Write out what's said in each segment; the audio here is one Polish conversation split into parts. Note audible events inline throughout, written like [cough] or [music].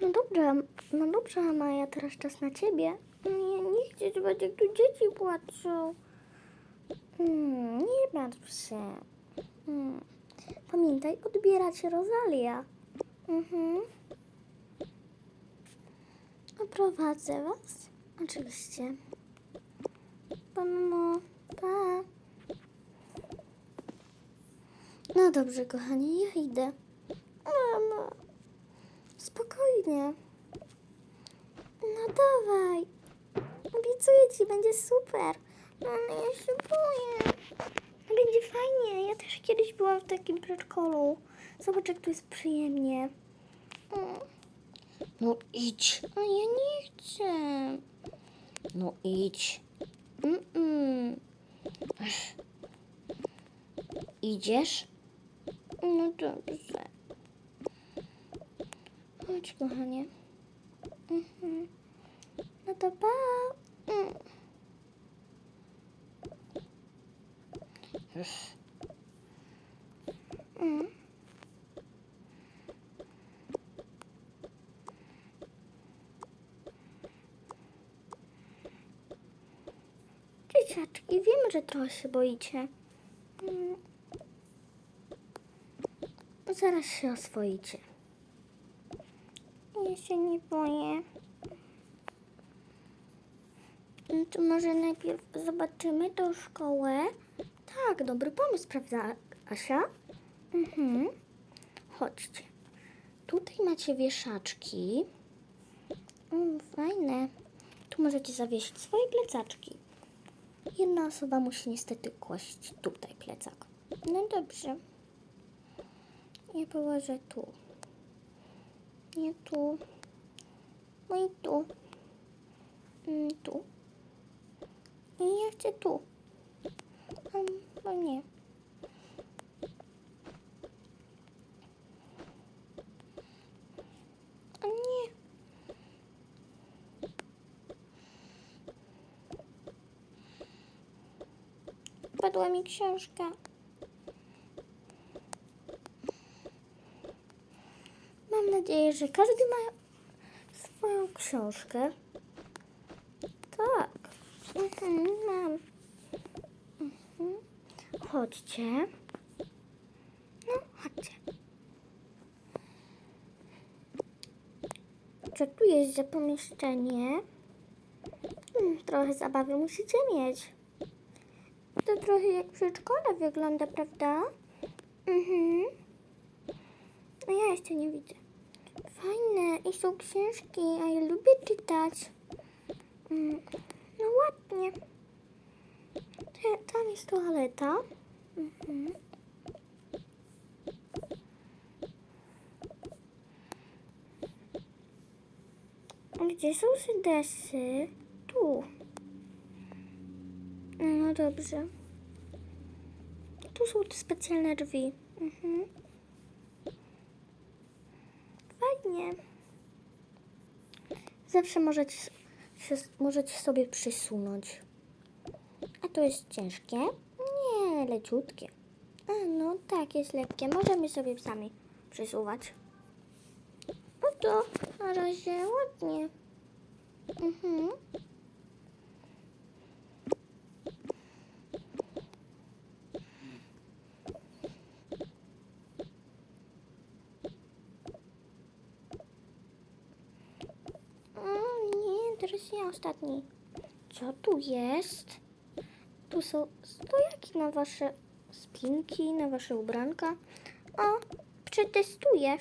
No dobrze, no dobrze, Maja, teraz czas na ciebie. Nie, nie chcę jak tu dzieci płaczą. Hmm, nie martw się. Hmm. Pamiętaj, odbierać Rosalia. Mhm. Oprowadzę was? Oczywiście. Pa, mamo. Pa. No dobrze, kochani, ja idę. Spokojnie. No dawaj. Obiecuję ci, będzie super. No ale ja się boję. No Będzie fajnie. Ja też kiedyś byłam w takim przedszkolu. Zobacz, jak tu jest przyjemnie. Mm. No idź. A ja nie chcę. No idź. Mm-mm. Ech. Idziesz? No dobrze. Chodź, kochanie. Mhm. No to pa. Mm. Dzieciaczki, wiemy, że trochę się boicie. Mm. Zaraz się oswoicie. Ja się nie boję. No to może najpierw zobaczymy tą szkołę. Tak, dobry pomysł, prawda, Asia? Mhm. Chodźcie. Tutaj macie wieszaczki. Fajne. Tu możecie zawiesić swoje plecaczki. Jedna osoba musi niestety kłaść tutaj plecak. No dobrze. Ja położę tu. Nie tu. No i tu. Mm, Tu. I ja chcę tu. Um, no nie. O nie. Padła mi książka. Mam nadzieję, że każdy ma swoją książkę. Tak. Mhm, mam. Mhm. Chodźcie. No, chodźcie. Co tu jest za pomieszczenie? Hmm, trochę zabawy musicie mieć. To trochę jak przedszkole wygląda, prawda? Mhm. No ja jeszcze nie widzę. Fajne i są książki, a ja lubię czytać. Mm, No ładnie. Tam jest toaleta. Mhm. Gdzie są sedesy? Tu. No dobrze. Tu są te specjalne drzwi. Mhm. Fajnie. Zawsze możecie, możecie sobie przysunąć. A to jest ciężkie? Nie, leciutkie. A no tak, jest lekkie. Możemy sobie sami przysuwać. No to na razie ładnie. Mhm. O nie, teraz ja ostatni. Co tu jest? Tu są stojaki na wasze spinki, na wasze ubranka. O, przetestuję.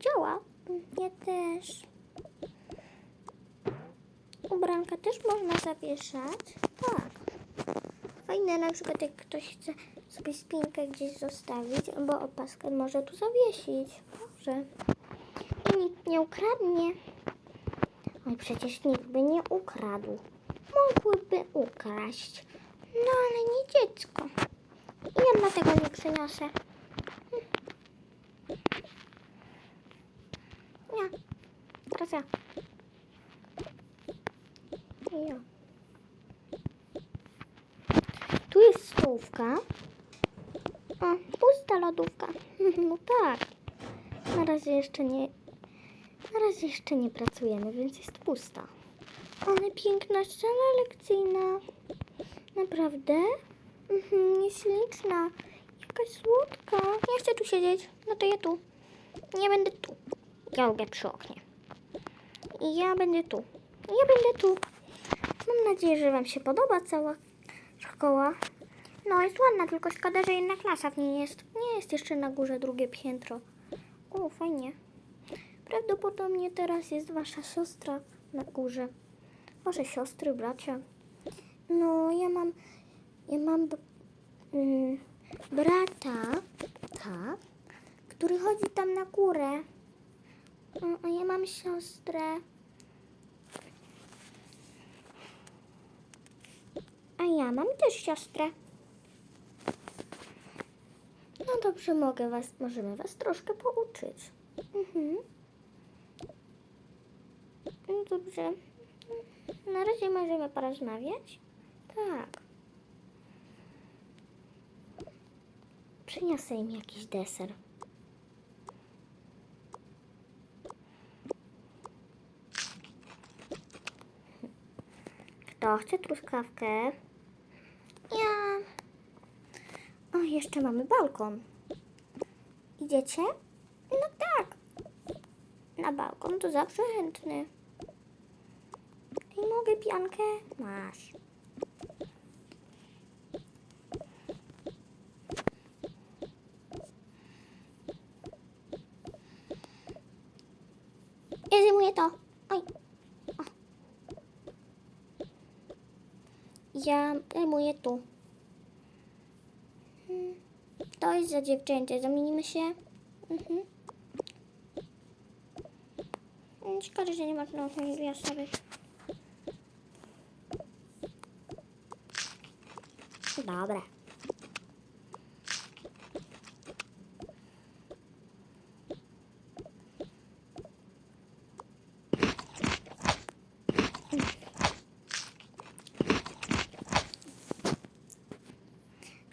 Działa. Ja też. Ubranka też można zawieszać. Tak. Fajne na przykład jak ktoś chce sobie spinkę gdzieś zostawić, albo opaskę może tu zawiesić. Dobrze. I nikt nie ukradnie. Oj, przecież nikt by nie ukradł. Mogłyby ukraść. No ale nie dziecko. I ja dlatego nie przyniosę. Nie. Teraz ja. Ja. Tu jest stołówka. O, pusta lodówka. [laughs] No tak. Na razie jeszcze nie. Na razie jeszcze nie pracujemy, więc jest pusta. Ale piękna sala lekcyjna. Naprawdę? Mhm, nieśliczna. Jakaś słodka. Nie chcę tu siedzieć. No to ja tu. Nie będę tu. Ja lubię przy oknie. I ja będę tu. Ja będę tu. Mam nadzieję, że Wam się podoba cała szkoła. No, jest ładna, tylko szkoda, że jedna klasa w niej jest. Nie jest jeszcze na górze drugie piętro. O, fajnie. Prawdopodobnie teraz jest Wasza siostra na górze. Wasze siostry, bracia. No, ja mam... Ja mam mm, brata, tak, który chodzi tam na górę. A- A ja mam siostrę. A ja mam też siostrę. No dobrze, mogę was, możemy was troszkę pouczyć. Mhm. No Dobrze. Na razie możemy porozmawiać? Tak. Przyniosę im jakiś deser. Kto chce truskawkę? Ja. O, jeszcze mamy balkon. Idziecie? No tak. Na balkon to zawsze chętny. I mogę piankę? Masz. Ja zajmuję to. Oj. O. Ja zajmuję tu. Hmm. To jest za dziewczęcie. Zamienimy się. Mhm. Mm, Szkoda, że nie ma tu dwie osoby. Dobra.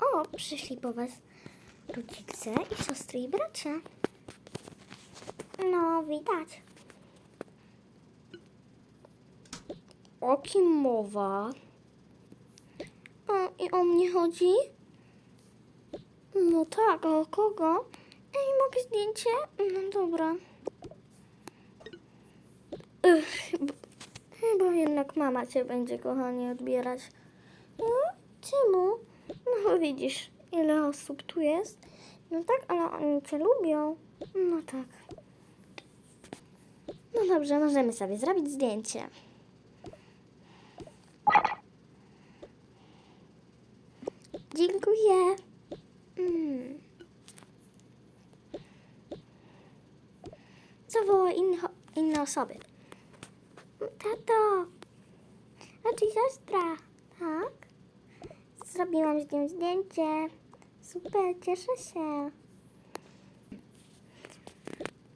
O, przyszli po was rodzice i siostry i bracia. No, widać. O kim mowa? O, i o mnie chodzi? No tak, a o kogo? Ej, mogę zdjęcie? No dobra. Ech, chyba, jednak mama cię będzie, kochanie, odbierać. No, czemu? No widzisz, ile osób tu jest. No tak, ale oni cię lubią. No tak. No dobrze, możemy sobie zrobić zdjęcie. Dziękuję. Mm. Zawołaj inne, osoby. Tato, a czy siostra? Tak? Zrobiłam z nim zdjęcie. Super, cieszę się.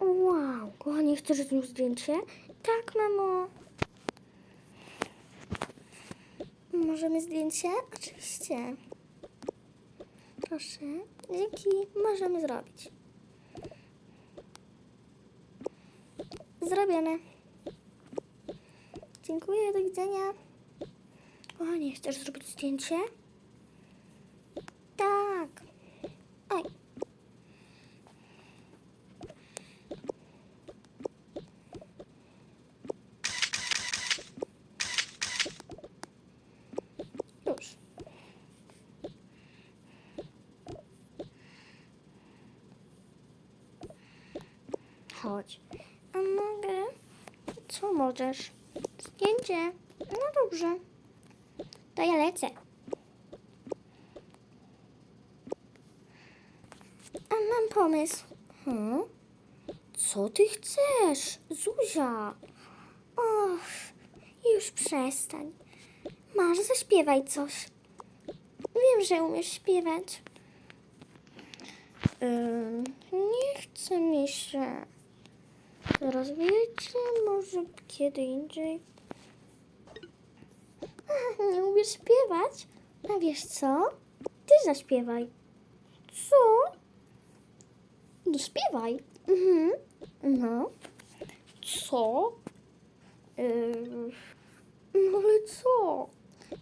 Wow, kochanie, chcesz z nim zdjęcie? Tak, mamo. Możemy zdjęcie? Oczywiście. Proszę. Dzięki. Możemy zrobić. Zrobione. Dziękuję, do widzenia. Kochanie, chcesz zrobić zdjęcie? Tak. Oj. Już. Chodź. A mogę? Co możesz? Zdjęcie. No dobrze. To ja lecę. A mam pomysł. Hmm? Co ty chcesz? Zuzia. Och, już przestań. Masz, zaśpiewaj coś. Wiem, że umiesz śpiewać. Nie chce mi się. Teraz wiecie, może kiedy indziej. Nie umiesz śpiewać? A wiesz co? Ty zaśpiewaj. Co? No śpiewaj. Mhm. No. Co? Yy, no ale co?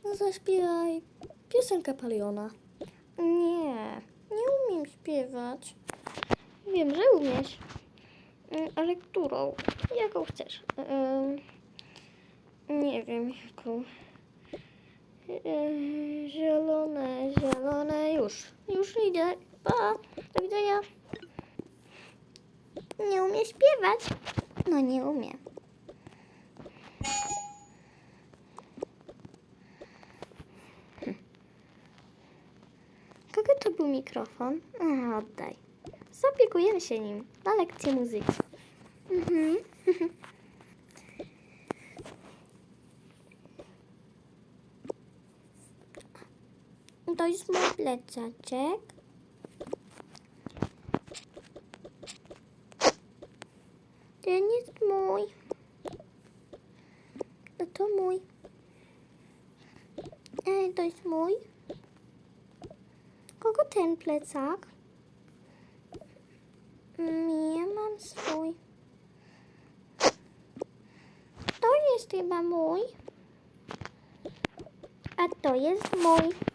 No zaśpiewaj piosenkę Paliona. Nie, nie umiem śpiewać. Wiem, że umiesz. Mm, Ale którą? Jaką chcesz? Nie wiem jaką. Yy, zielone, zielone, już. Już idę. Pa, do widzenia. Nie umiem śpiewać. No nie umiem. Kogo to był mikrofon? A, oddaj. Zaopiekujemy się nim na lekcji muzyki. Mhm. [laughs] To jest mój plecaczek. Ten jest mój. A to mój. E, to jest mój. Kogo ten plecak? Ja mam swój. To jest chyba mój. A to jest mój.